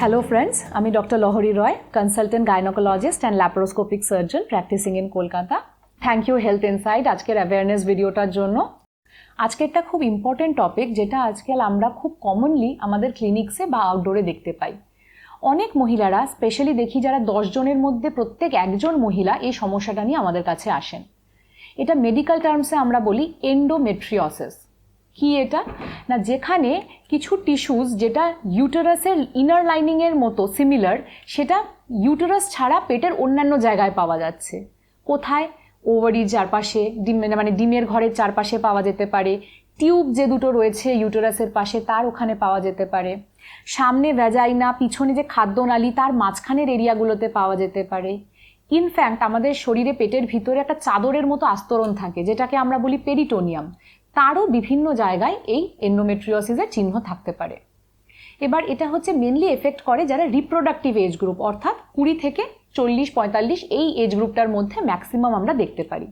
Hello friends আমি doctor Lahari Roy consultant gynaecologist and laparoscopic surgeon practising in Kolkata thank you health insight আজকের awareness ভিডিওটার জন্য। আজকে একটা খুব ইম্পর্টেন্ট টপিক যেটা আজকাল আমরা খুব কমনলি আমাদের ক্লিনিক্সে বা আউটডোরে দেখতে পাই। অনেক মহিলারা স্পেশালি দেখি যারা দশ জনের মধ্যে প্রত্যেক একজন মহিলা এই সমস্যাটা নিয়ে আমাদের কাছে আসেন। এটা মেডিকেল টার্মসে আমরা বলি এন্ডোমেট্রিওসিস কি এটা? না, যেখানে কিছু টিস্যুস যেটা ইউটারাসের ইনার লাইনিংয়ের মতো সিমিলার সেটা ইউটারাস ছাড়া পেটের অন্যান্য জায়গায় পাওয়া যাচ্ছে। কোথায়? ওভারির চারপাশে, ডিম মানে ডিমের ঘরের চারপাশে পাওয়া যেতে পারে। টিউব যে দুটো রয়েছে ইউটারাসের পাশে, তার ওখানে পাওয়া যেতে পারে। সামনে ভ্যাজাইনা পিছনে যে খাদ্যনালী, তার মাঝখানের এরিয়াগুলোতে পাওয়া যেতে পারে। ইনফ্যাক্ট আমাদের শরীরে পেটের ভিতরে একটা চাদরের মতো আস্তরণ থাকে, যেটাকে আমরা বলি পেরিটোনিয়াম তারও বিভিন্ন জায়গায় এই এন্ডোমেট্রিওসিসের চিহ্ন থাকতে পারে। এবার এটা হচ্ছে মেনলি এফেক্ট করে যারা রিপ্রোডাক্টিভ এজ গ্রুপ অর্থাৎ কুড়ি থেকে চল্লিশ, পঁয়তাল্লিশ এই এজ গ্রুপটার মধ্যে ম্যাক্সিমাম আমরা দেখতে পারি।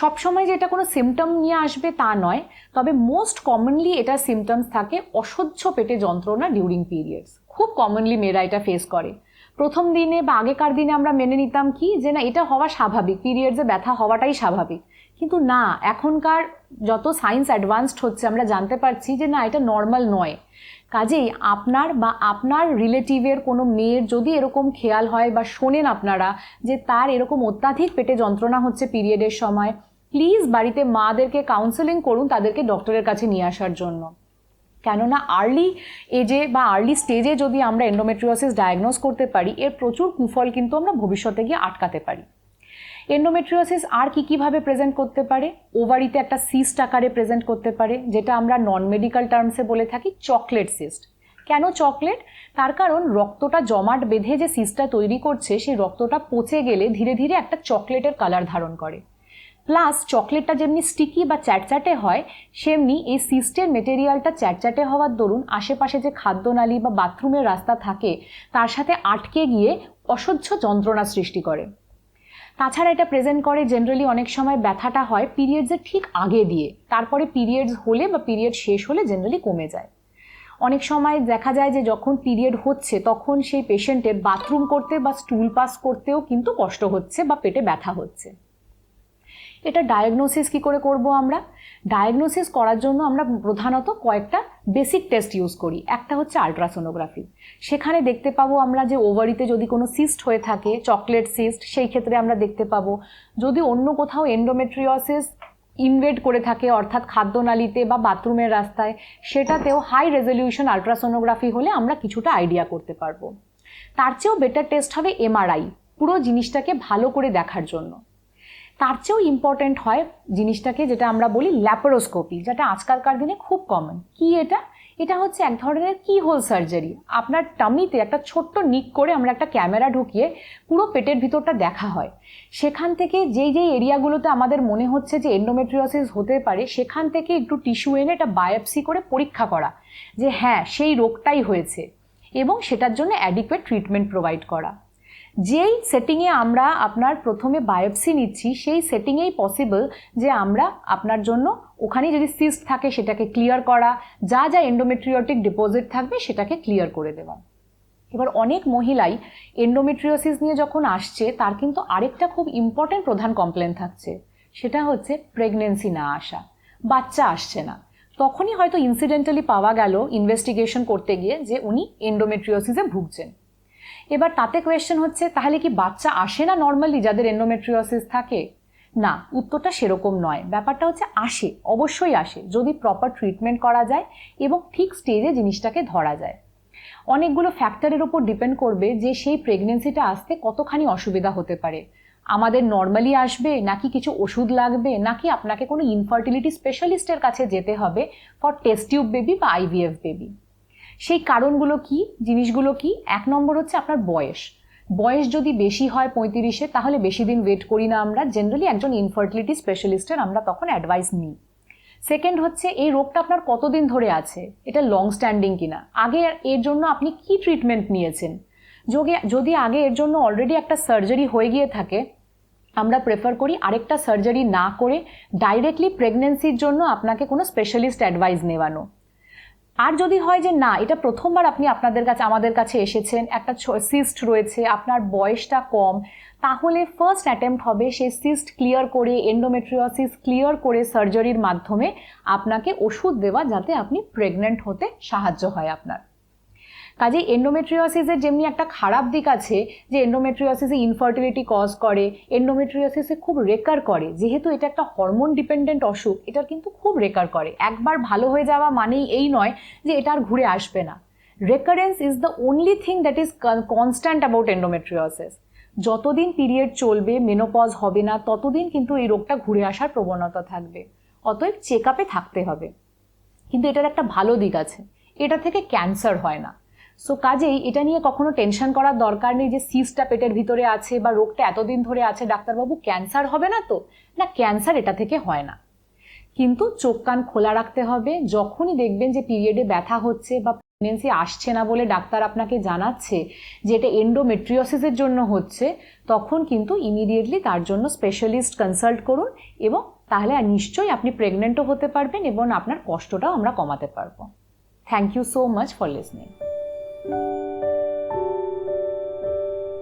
সবসময় যে এটা কোনো সিমটম নিয়ে আসবে তা নয়, তবে মোস্ট কমনলি এটা সিমটমস থাকে অসহ্য পেটে যন্ত্রণা ডিউরিং পিরিয়ডস খুব কমনলি মেয়েরা এটা ফেস করে। প্রথম দিনে বা আগেকার দিনে আমরা মেনে নিতাম কি, যে না, এটা হওয়া স্বাভাবিক পিরিয়ডসে ব্যথা হওয়াটাই স্বাভাবিক। কিন্তু না, এখনকার যত সায়েন্স অ্যাডভান্সড হচ্ছে, আমরা জানতে পারছি যে না, এটা নর্মাল নয়। কাজেই আপনার বা আপনার রিলেটিভের কোনো মেয়ের যদি এরকম খেয়াল হয় বা শোনেন আপনারা যে তার এরকম অত্যাধিক পেটে যন্ত্রণা হচ্ছে পিরিয়ডের সময় প্লিজ বাড়িতে মাদেরকে কাউন্সেলিং করুন তাদেরকে ডক্টরের কাছে নিয়ে আসার জন্য। কেননা আর্লি এজে বা আর্লি স্টেজে যদি আমরা এন্ডোমেট্রিওসিস ডায়াগনোস করতে পারি, এর প্রচুর কুফল কিন্তু আমরা ভবিষ্যতে গিয়ে আটকাতে পারি। এন্ডোমেট্রিওসিস আর কি কীভাবে প্রেজেন্ট করতে পারে? ওভারিতে একটা সিস্ট আকারে প্রেজেন্ট করতে পারে, যেটা আমরা নন মেডিকেল টার্মসে বলে থাকি চকলেট সিস্ট কেন চকলেট তার কারণ রক্তটা জমাট বেঁধে যে সিস্টটা তৈরি করছে, সেই রক্তটা পচে গেলে ধীরে ধীরে একটা চকলেটের কালার ধারণ করে। প্লাস চকলেটটা যেমনি স্টিকি বা চ্যাটচ্যাটে হয়, সেমনি এই সিস্টের মেটেরিয়ালটা চ্যাটচ্যাটে হওয়ার দরুন আশেপাশে যে খাদ্যনালী বা বাথরুমের রাস্তা থাকে, তার সাথে আটকে গিয়ে অসহ্য যন্ত্রণা সৃষ্টি করে। তাছাড়া এটা প্রেজেন্ট করে জেনারেলি অনেক সময় ব্যথাটা হয় পিরিয়ডসের ঠিক আগে দিয়ে। তারপরে পিরিয়ডস হলে বা পিরিয়ড শেষ হলে জেনারেলি কমে যায়। অনেক সময় দেখা যায় যে যখন পিরিয়ড হচ্ছে, তখন সেই পেশেন্টের বাথরুম করতে বা স্টুল পাস করতেও কিন্তু কষ্ট হচ্ছে বা পেটে ব্যথা হচ্ছে। এটা ডায়াগনোসিস কি করে করব আমরা? ডায়াগনোসিস করার জন্য আমরা প্রধানত কয়েকটা বেসিক টেস্ট ইউজ করি। একটা হচ্ছে আলট্রাসোনোগ্রাফি সেখানে দেখতে পাবো আমরা যে ওভারিতে যদি কোনো সিস্ট হয়ে থাকে চকলেট সিস্ট সেই ক্ষেত্রে আমরা দেখতে পাবো। যদি অন্য কোথাও এন্ডোমেট্রিওসিস ইনভেড করে থাকে, অর্থাৎ খাদ্যনালীতে বা বাথরুমের রাস্তায়, সেটাতেও হাই রেজলিউশন আলট্রাসোনোগ্রাফি হলে আমরা কিছুটা আইডিয়া করতে পারব। তার চেয়েও বেটার টেস্ট হবে এমআরআই পুরো জিনিসটাকে ভালো করে দেখার জন্য। তার চেয়েও ইম্পর্ট্যান্ট হয় জিনিসটাকে যেটা আমরা বলি ল্যাপারোস্কোপি যেটা আজকালকার দিনে খুব কমন কি এটা? এটা হচ্ছে এক ধরনের কি হোল সার্জারি আপনার টামিতে একটা ছোট্ট নিক করে আমরা একটা ক্যামেরা ঢুকিয়ে পুরো পেটের ভিতরটা দেখা হয়। সেখান থেকে যেই যেই এরিয়াগুলোতে আমাদের মনে হচ্ছে যে এন্ডোমেট্রিওসিস হতে পারে, সেখান থেকে একটু টিস্যু এনে এটা বায়োপসি করে পরীক্ষা করা যে হ্যাঁ সেই রোগটাই হয়েছে এবং সেটার জন্য অ্যাডিকুয়েট ট্রিটমেন্ট প্রোভাইড করা। যেই সেটিংয়ে আমরা আপনার প্রথমে বায়োপসি নিচ্ছি, সেই সেটিংয়েই পসিবল যে আমরা আপনার জন্য ওখানে যদি সিস্ট থাকে সেটাকে ক্লিয়ার করা, যা যা এন্ডোমেট্রিওটিক ডিপোজিট থাকবে সেটাকে ক্লিয়ার করে দেওয়া। এবার অনেক মহিলাই এন্ডোমেট্রিওসিস নিয়ে যখন আসছে, তার কিন্তু আরেকটা খুব ইম্পর্ট্যান্ট প্রধান কমপ্লেন থাকছে, সেটা হচ্ছে প্রেগনেন্সি না আসা। বাচ্চা আসছে না। তখনই হয়তো ইনসিডেন্টালি পাওয়া গেল ইনভেস্টিগেশন করতে গিয়ে যে উনি এন্ডোমেট্রিওসিসে ভুগছেন। এবার তাতে কোয়েশ্চেন হচ্ছে, তাহলে কি বাচ্চা আসে না নর্মালি যাদের এন্ডোমেট্রিওসিস থাকে? না, উত্তরটা সেরকম নয়। ব্যাপারটা হচ্ছে আসে, অবশ্যই আসে, যদি প্রপার ট্রিটমেন্ট করা যায় এবং ঠিক স্টেজে জিনিসটাকে ধরা যায়। অনেকগুলো ফ্যাক্টরের উপর ডিপেন্ড করবে যে সেই প্রেগনেন্সিটা আসতে কতখানি অসুবিধা হতে পারে। আমাদের নর্মালি আসবে, নাকি কিছু ওষুধ লাগবে, নাকি আপনাকে কোনো ইনফার্টিলিটি স্পেশালিস্টের কাছে যেতে হবে ফর টেস্ট টিউব বেবি বা আইভিএফ বেবি সেই কারণগুলো কি? জিনিসগুলো কি? এক নম্বর হচ্ছে আপনার বয়স। বয়স যদি বেশি হয় পঁয়ত্রিশে, তাহলে বেশি দিন ওয়েট করি না আমরা। জেনারেলি একজন ইনফার্টিলিটি স্পেশালিস্টের আমরা তখন অ্যাডভাইস নিই। সেকেন্ড হচ্ছে এই রোগটা আপনার কতদিন ধরে আছে? এটা লং স্ট্যান্ডিং কিনা? আগে এর জন্য আপনি কি ট্রিটমেন্ট নিয়েছেন? যদি যদি আগে এর জন্য অলরেডি একটা সার্জারি হয়ে গিয়ে থাকে, আমরা প্রেফার করি আরেকটা সার্জারি না করে ডাইরেক্টলি প্রেগনেন্সির জন্য আপনাকে কোনো স্পেশালিস্ট অ্যাডভাইস নেওয়ানো। আর যদি হয় যে না, এটা প্রথমবার আপনি আপনাদের কাছে, আমাদের কাছে এসেছেন, একটা সিস্ট রয়েছে, আপনার বয়সটা কম, তাহলে ফার্স্ট অ্যাটেম্প্ট হবে সেই সিস্ট ক্লিয়ার করে এন্ডোমেট্রিওসিস ক্লিয়ার করে সার্জারির মাধ্যমে আপনাকে ওষুধ দেওয়া যাতে আপনি প্রেগনেন্ট হতে সাহায্য হয় আপনার। কাজে এন্ডোমেট্রিওসিসের যেমনি একটা খারাপ দিক আছে যে এন্ডোমেট্রিওসিসে ইনফার্টিলিটি কজ করে এন্ডোমেট্রিওসিসে খুব রেকার করে, যেহেতু এটা একটা হরমোন ডিপেন্ডেন্ট অসুখ, এটা কিন্তু খুব রেকার করে। একবার ভালো হয়ে যাওয়া মানেই এই নয় যে এটা আর ঘুরে আসবে না। Recurrence is the only thing that is constant about endometriosis যতদিন পিরিয়ড চলবে মেনোপজ হবে না, ততদিন কিন্তু এই রোগটা ঘুরে আসার প্রবণতা থাকবে। অতএব চেক থাকতে হবে। কিন্তু এটার একটা ভালো দিক আছে। এটা থেকে ক্যান্সার হয় না। সো কাজেই এটা নিয়ে কখনো টেনশন করার দরকার নেই যে সিসটা পেটের ভিতরে আছে বা রোগটা এতদিন ধরে আছে। ডাক্তারবাবু ক্যান্সার হবে না তো? না ক্যান্সার এটা থেকে হয় না। কিন্তু চোখ কান খোলা রাখতে হবে। যখনই দেখবেন যে পিরিয়ডে ব্যথা হচ্ছে বা প্রেগনেন্সি আসছে না বলে ডাক্তার আপনাকে জানাচ্ছে যে এটা এন্ডোমেট্রিওসিসের জন্য হচ্ছে, তখন কিন্তু ইমিডিয়েটলি তার জন্য স্পেশালিস্ট কনসাল্ট করুন এবং তাহলে নিশ্চয়ই আপনি প্রেগনেন্টও হতে পারবেন এবং আপনার কষ্টটাও আমরা কমাতে পারব। Thank you so much for listening Thank you.